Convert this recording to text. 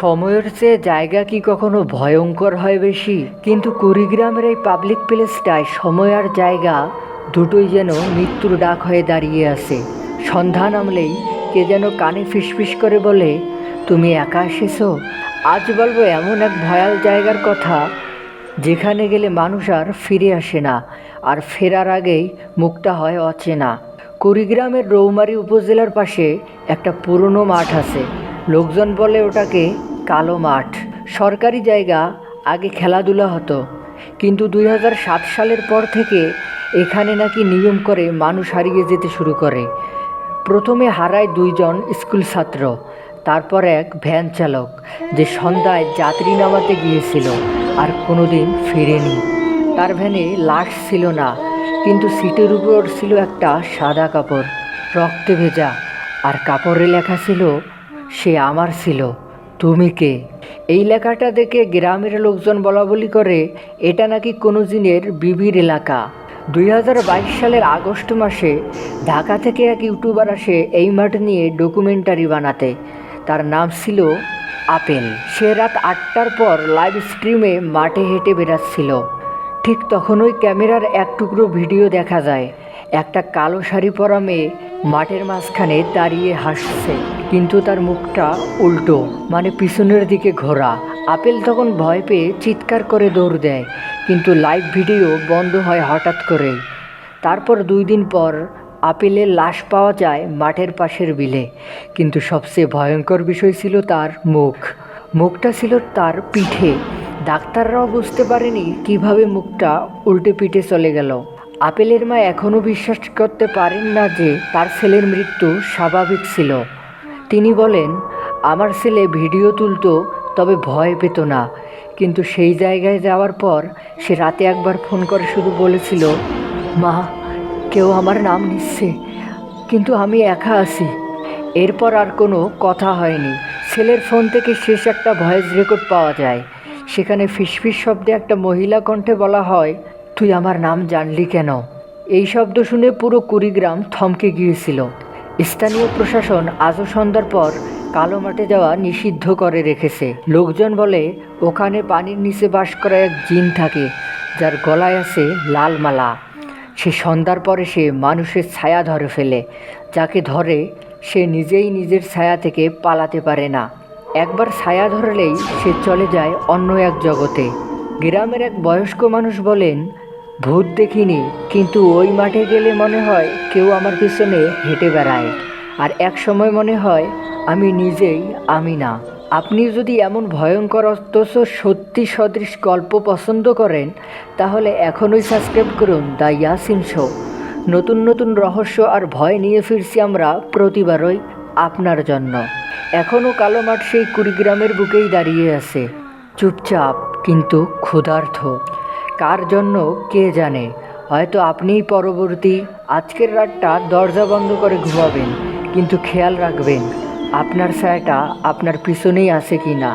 সময়ের চেয়ে জায়গা কি কখনো ভয়ঙ্কর হয় বেশি? কিন্তু কুড়িগ্রামের এই পাবলিক প্লেসটায় সময় আর জায়গা দুটোই যেন মৃত্যুর ডাক হয়ে দাঁড়িয়ে আছে। সন্ধ্যা নামলেই কে যেন কানে ফিসফিস করে বলে, তুমি একা এসেছ? আজ বলব এমন এক ভয়াল জায়গার কথা, যেখানে গেলে মানুষ আর ফিরে আসে না, আর ফেরার আগেই মুখটা হয় অচেনা। কুড়িগ্রামের রৌমারী উপজেলার পাশে একটা পুরনো মাঠ আছে। লোকজন বলে ওটাকে কালো মাঠ। সরকারি জায়গা, আগে খেলাধুলা হতো। কিন্তু দুই হাজার সাত সালের পর থেকে এখানে নাকি নিয়ম করে মানুষ হারিয়ে যেতে শুরু করে। প্রথমে হারায় দুইজন স্কুল ছাত্র, তারপর এক ভ্যান চালক, যে সন্ধ্যায় যাত্রী নামাতে গিয়েছিল আর কোনোদিন ফিরেনি। তার ভ্যানে লাশ ছিল না, কিন্তু সিটের উপর ছিল একটা সাদা কাপড়, রক্তে ভেজা। আর কাপড়ে লেখা ছিল, সে আমার ছিল। তুমি কে? এই লেখাটা দেখে গ্রামের লোকজন বলা বলি করে, এটা নাকি কোনো দিনের বিবির এলাকা। দুই হাজার বাইশ সালের আগস্ট মাসে ঢাকা থেকে এক ইউটিউবার আসে এই মাঠ নিয়ে ডকুমেন্টারি বানাতে। তার নাম ছিল আপেল। সে রাত আটটার পর লাইভ স্ট্রিমে মাঠে হেঁটে বেড়াচ্ছিল। ঠিক তখনই ক্যামেরার এক টুকরো ভিডিও দেখা যায়। একটা কালো শাড়ি পরা মেয়ে মাঠের মাঝখানে দাঁড়িয়ে হাসছে। কিন্তু তার মুখটা উল্টো মানে পিছনের দিকে ঘোরা। আপেল তখন ভয় পেয়ে চিৎকার করে দৌড় দেয়, কিন্তু লাইভ ভিডিও বন্ধ হয় হঠাৎ করে তারপর দুই দিন পর আপেলের লাশ পাওয়া যায় মাঠের পাশের বিলে। কিন্তু সবচেয়ে ভয়ঙ্কর বিষয় ছিল তার মুখ। মুখটা ছিল তার পিঠে। ডাক্তাররাও বুঝতে পারেনি কীভাবে মুখটা উল্টে পিঠে চলে গেল। আপেলের মা এখনও বিশ্বাস করতে পারেন না যে তার ছেলের মৃত্যু স্বাভাবিক ছিল। তিনি বলেন, আমার ছেলে ভিডিও তুলতো, তবে ভয় পেত না। কিন্তু সেই জায়গায় যাওয়ার পর সে রাতে একবার ফোন করে শুধু বলেছিল, মা, কেউ আমার নাম নিচ্ছে, কিন্তু আমি একা আছি। এরপর আর কোনো কথা হয়নি। ছেলের ফোন থেকে শেষ একটা ভয়েস রেকর্ড পাওয়া যায়। সেখানে ফিসফিস শব্দে একটা মহিলা কণ্ঠে বলা হয়, তুই আমার নাম জানলি কেন? এই শব্দ শুনে পুরো কুড়িগ্রাম থমকে গিয়েছিল। স্থানীয় প্রশাসন আজও সন্ধ্যার পর কালো মাঠে যাওয়া নিষিদ্ধ করে রেখেছে। লোকজন বলে, ওখানে পানির নিচে বাস করা এক জিন থাকে, যার গলায় আছে লাল মালা। সে সন্ধ্যার পরে সে মানুষের ছায়া ধরে ফেলে। যাকে ধরে, সে নিজেই নিজের ছায়া থেকে পালাতে পারে না। একবার ছায়া ধরলেই সে চলে যায় অন্য এক জগতে। গ্রামের এক বয়স্ক মানুষ বলেন ভূত দেখিনি, কিন্তু ওই মাঠে গেলে মনে হয় কেউ আমার পিছনে হেঁটে বেড়ায়। আর এক সময় মনে হয়, আমি নিজেই আমি না। আপনি যদি এমন ভয়ঙ্কর অথচ সত্যি সদৃশ গল্প পছন্দ করেন, তাহলে এখনই সাবস্ক্রাইব করুন দ্য ইয়াসিন শো। নতুন নতুন রহস্য আর ভয় নিয়ে ফিরছি আমরা প্রতিবারই আপনার জন্য। এখনও কালো মাঠ সেই কুড়িগ্রামের বুকেই দাঁড়িয়ে আছে। চুপচাপ, কিন্তু ক্ষুধার্থ কার জন্য কে জানে? হয়তো আপনিই পরবর্তী। আজকের রাতটা দরজা বন্ধ করে ঘুমাবেন, কিন্তু খেয়াল রাখবেন, আপনার ছায়াটা আপনার পিছনেই আছে কি না